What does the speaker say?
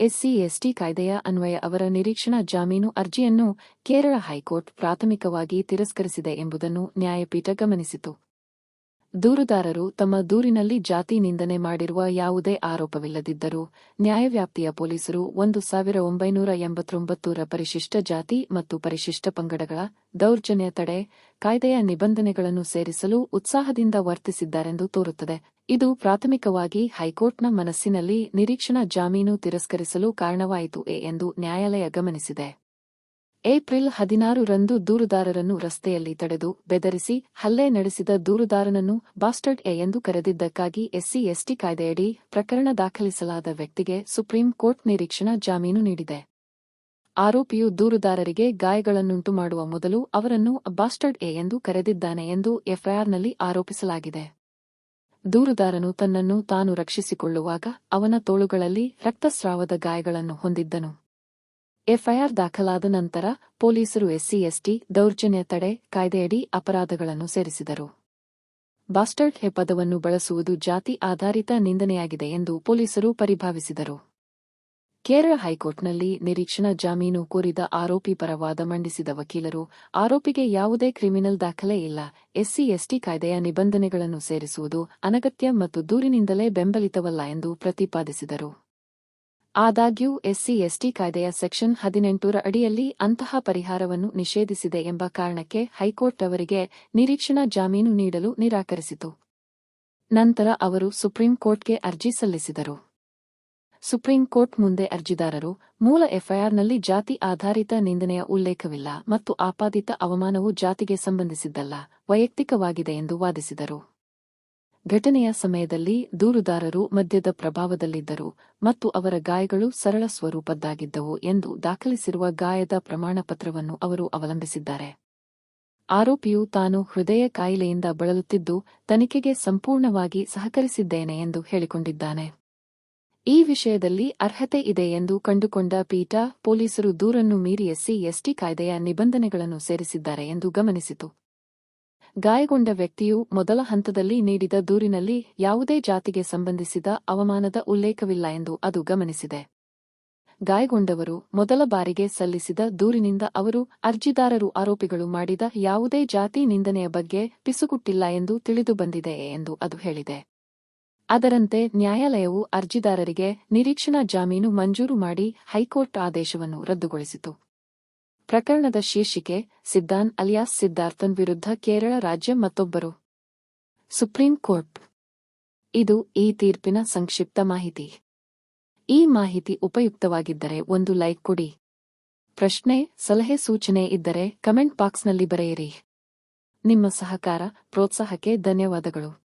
SC, ST ಕಾಯ್ದೆಯ ಅನ್ವಯ ಅವರ ನಿರೀಕ್ಷಣಾ ಜಾಮೀನು ಅರ್ಜಿಯನ್ನು ಕೇರಳ ಹೈಕೋರ್ಟ್ ಪ್ರಾಥಮಿಕವಾಗಿ ತಿರಸ್ಕರಿಸಿದೆ ಎಂಬುದನ್ನು ನ್ಯಾಯಪೀಠ ಗಮನಿಸಿತು. ದೂರುದಾರರು ತಮ್ಮ ದೂರಿನಲ್ಲಿ ಜಾತಿ ನಿಂದನೆ ಮಾಡಿರುವ ಯಾವುದೇ ಆರೋಪವಿಲ್ಲದಿದ್ದರೂ, ನ್ಯಾಯವ್ಯಾಪ್ತಿಯ ಪೊಲೀಸರು ಒಂದು ಸಾವಿರ ಒಂಬೈನೂರ ಎಂಬತ್ತೊಂಬತ್ತರ ಪರಿಶಿಷ್ಟ ಜಾತಿ ಮತ್ತು ಪರಿಶಿಷ್ಟ ಪಂಗಡಗಳ ದೌರ್ಜನ್ಯ ತಡೆ, ಕಾಯ್ದೆಯ ನಿಬಂಧನೆಗಳನ್ನು ಸೇರಿಸಲು ಉತ್ಸಾಹದಿಂದ ವರ್ತಿಸಿದ್ದಾರೆಂದು ತೋರುತ್ತದೆ. ಇದು ಪ್ರಾಥಮಿಕವಾಗಿ ಹೈಕೋರ್ಟ್ನ ಮನಸ್ಸಿನಲ್ಲಿ ನಿರೀಕ್ಷಣಾ ಜಾಮೀನು ತಿರಸ್ಕರಿಸಲು ಕಾರಣವಾಯಿತು ಎಂದು ನ್ಯಾಯಾಲಯ ಗಮನಿಸಿದೆ. ಏಪ್ರಿಲ್ ಹದಿನಾರು ರಂದು ದೂರುದಾರರನ್ನು ರಸ್ತೆಯಲ್ಲಿ ತಡೆದು ಬೆದರಿಸಿ ಹಲ್ಲೆ ನಡೆಸಿದ ದೂರುದಾರನನ್ನು ಬಾಸ್ಟರ್ಡ್ ಎ ಎಂದು ಕರೆದಿದ್ದಕ್ಕಾಗಿ ಎಸ್ಸಿ ಎಸ್ಟಿ ಕಾಯ್ದೆಯಡಿ ಪ್ರಕರಣ ದಾಖಲಿಸಲಾದ ವ್ಯಕ್ತಿಗೆ ಸುಪ್ರೀಂ ಕೋರ್ಟ್ ನಿರೀಕ್ಷಣಾ ಜಾಮೀನು ನೀಡಿದೆ. ಆರೋಪಿಯು ದೂರುದಾರರಿಗೆ ಗಾಯಗಳನ್ನುಂಟು ಮಾಡುವ ಮೊದಲು ಅವರನ್ನು ಬಾಸ್ಟರ್ಡ್ ಎ ಎಂದು ಕರೆದಿದ್ದಾನೆ ಎಂದು ಎಫ್ಐಆರ್ನಲ್ಲಿ ಆರೋಪಿಸಲಾಗಿದೆ. ದೂರುದಾರನು ತನ್ನನ್ನು ತಾನು ರಕ್ಷಿಸಿಕೊಳ್ಳುವಾಗ ಅವನ ತೋಳುಗಳಲ್ಲಿ ರಕ್ತಸ್ರಾವದ ಗಾಯಗಳನ್ನು ಹೊಂದಿದ್ದನು. ಎಫ್ಐಆರ್ ದಾಖಲಾದ ನಂತರ ಪೊಲೀಸರು ಎಸ್ಸಿಎಸ್ಟಿ ದೌರ್ಜನ್ಯ ತಡೆ, ಕಾಯ್ದೆಯಡಿ ಅಪರಾಧಗಳನ್ನು ಸೇರಿಸಿದರು. ಬಾಸ್ಟರ್ಡ್ ಹೆ ಪದವನ್ನು ಬಳಸುವುದು ಜಾತಿ ಆಧಾರಿತ ನಿಂದನೆಯಾಗಿದೆ ಎಂದು ಪೊಲೀಸರು ಪರಿಭಾವಿಸಿದರು. ಕೇರಳ ಹೈಕೋರ್ಟ್ನಲ್ಲಿ ನಿರೀಕ್ಷಣಾ ಜಾಮೀನು ಕೋರಿದ ಆರೋಪಿ ಪರ ವಾದ ಮಂಡಿಸಿದ ವಕೀಲರು, ಆರೋಪಿಗೆ ಯಾವುದೇ ಕ್ರಿಮಿನಲ್ ದಾಖಲೆ ಇಲ್ಲ, ಎಸ್ಸಿ, ಎಸ್ಟಿ ಕಾಯ್ದೆಯ ನಿಬಂಧನೆಗಳನ್ನು ಸೇರಿಸುವುದು ಅನಗತ್ಯ ಮತ್ತು ದೂರಿನಿಂದಲೇ ಬೆಂಬಲಿತವಲ್ಲ ಎಂದು ಪ್ರತಿಪಾದಿಸಿದರು. ಆದಾಗ್ಯೂ ಎಸ್ಸಿ ಎಸ್ಟಿ ಕಾಯ್ದೆಯ ಸೆಕ್ಷನ್ ಹದಿನೆಂಟರ ಅಡಿಯಲ್ಲಿ ಅಂತಹ ಪರಿಹಾರವನ್ನು ನಿಷೇಧಿಸಿದೆ ಎಂಬ ಕಾರಣಕ್ಕೆ ಹೈಕೋರ್ಟ್ ಅವರಿಗೆ ನಿರೀಕ್ಷಣಾ ಜಾಮೀನು ನೀಡಲು ನಿರಾಕರಿಸಿತು. ನಂತರ ಅವರು ಸುಪ್ರೀಂ ಕೋರ್ಟ್ಗೆ ಅರ್ಜಿ ಸಲ್ಲಿಸಿದರು. ಸುಪ್ರೀಂ ಕೋರ್ಟ್ ಮುಂದೆ ಅರ್ಜಿದಾರರು, ಮೂಲ ಎಫ್ಐಆರ್ನಲ್ಲಿ ಜಾತಿ ಆಧಾರಿತ ನಿಂದನೆಯ ಉಲ್ಲೇಖವಿಲ್ಲ ಮತ್ತು ಆಪಾದಿತ ಅವಮಾನವು ಜಾತಿಗೆ ಸಂಬಂಧಿಸಿದ್ದಲ್ಲ, ವೈಯಕ್ತಿಕವಾಗಿದೆ ಎಂದು ವಾದಿಸಿದರು. ಘಟನೆಯ ಸಮಯದಲ್ಲಿ ದೂರುದಾರರು ಮದ್ಯದ ಪ್ರಭಾವದಲ್ಲಿದ್ದರು ಮತ್ತು ಅವರ ಗಾಯಗಳು ಸರಳ ಸ್ವರೂಪದ್ದಾಗಿದ್ದವು ಎಂದು ದಾಖಲಿಸಿರುವ ಗಾಯದ ಪ್ರಮಾಣಪತ್ರವನ್ನು ಅವರು ಅವಲಂಬಿಸಿದ್ದಾರೆ. ಆರೋಪಿಯು ತಾನು ಹೃದಯ ಕಾಯಿಲೆಯಿಂದ ಬಳಲುತ್ತಿದ್ದು ತನಿಖೆಗೆ ಸಂಪೂರ್ಣವಾಗಿ ಸಹಕರಿಸಿದ್ದೇನೆ ಎಂದು ಹೇಳಿಕೊಂಡಿದ್ದಾನೆ. ಈ ವಿಷಯದಲ್ಲಿ ಅರ್ಹತೆ ಇದೆ ಎಂದು ಕಂಡುಕೊಂಡ ಪೀಠ ಪೊಲೀಸರು ದೂರನ್ನು ಮೀರಿ ಎಸ್ಟಿ ಕಾಯ್ದೆಯ ನಿಬಂಧನೆಗಳನ್ನು ಸೇರಿಸಿದ್ದಾರೆ ಎಂದು ಗಮನಿಸಿತು. ಗಾಯಗೊಂಡ ವ್ಯಕ್ತಿಯು ಮೊದಲ ಹಂತದಲ್ಲಿ ನೀಡಿದ ದೂರಿನಲ್ಲಿ ಯಾವುದೇ ಜಾತಿಗೆ ಸಂಬಂಧಿಸಿದ ಅವಮಾನದ ಉಲ್ಲೇಖವಿಲ್ಲ ಎಂದು ಅದು ಗಮನಿಸಿದೆ. ಗಾಯಗೊಂಡವರು ಮೊದಲ ಬಾರಿಗೆ ಸಲ್ಲಿಸಿದ ದೂರಿನಿಂದ ಅವರು ಅರ್ಜಿದಾರರು ಆರೋಪಿಗಳು ಮಾಡಿದ ಯಾವುದೇ ಜಾತಿ ನಿಂದನೆಯ ಬಗ್ಗೆ ಪಿಸುಗುಟ್ಟಿಲ್ಲ ಎಂದು ತಿಳಿದುಬಂದಿದೆ ಎಂದು ಅದು ಹೇಳಿದೆ. ಅದರಂತೆ ನ್ಯಾಯಾಲಯವು ಅರ್ಜಿದಾರರಿಗೆ ನಿರೀಕ್ಷಣಾ ಜಾಮೀನು ಮಂಜೂರು ಮಾಡಿ ಹೈಕೋರ್ಟ್ ಆದೇಶವನ್ನು ರದ್ದುಗೊಳಿಸಿತು. ಪ್ರಕರಣದ ಶೀರ್ಷಿಕೆ, ಸಿದ್ದಾನ್ ಅಲಿಯಾಸ್ ಸಿದ್ಧಾರ್ಥನ್ ವಿರುದ್ಧ ಕೇರಳ ರಾಜ್ಯ ಮತ್ತೊಬ್ಬರು. Supreme court. ಇದು ಈ ತೀರ್ಪಿನ ಸಂಕ್ಷಿಪ್ತ ಮಾಹಿತಿ. ಈ ಮಾಹಿತಿ ಉಪಯುಕ್ತವಾಗಿದ್ದರೆ ಒಂದು ಲೈಕ್ ಕೊಡಿ. ಪ್ರಶ್ನೆ, ಸಲಹೆ, ಸೂಚನೆ ಇದ್ದರೆ ಕಮೆಂಟ್ ಬಾಕ್ಸ್ನಲ್ಲಿ ಬರೆಯಿರಿ. ನಿಮ್ಮ ಸಹಕಾರ, ಪ್ರೋತ್ಸಾಹಕ್ಕೆ ಧನ್ಯವಾದಗಳು.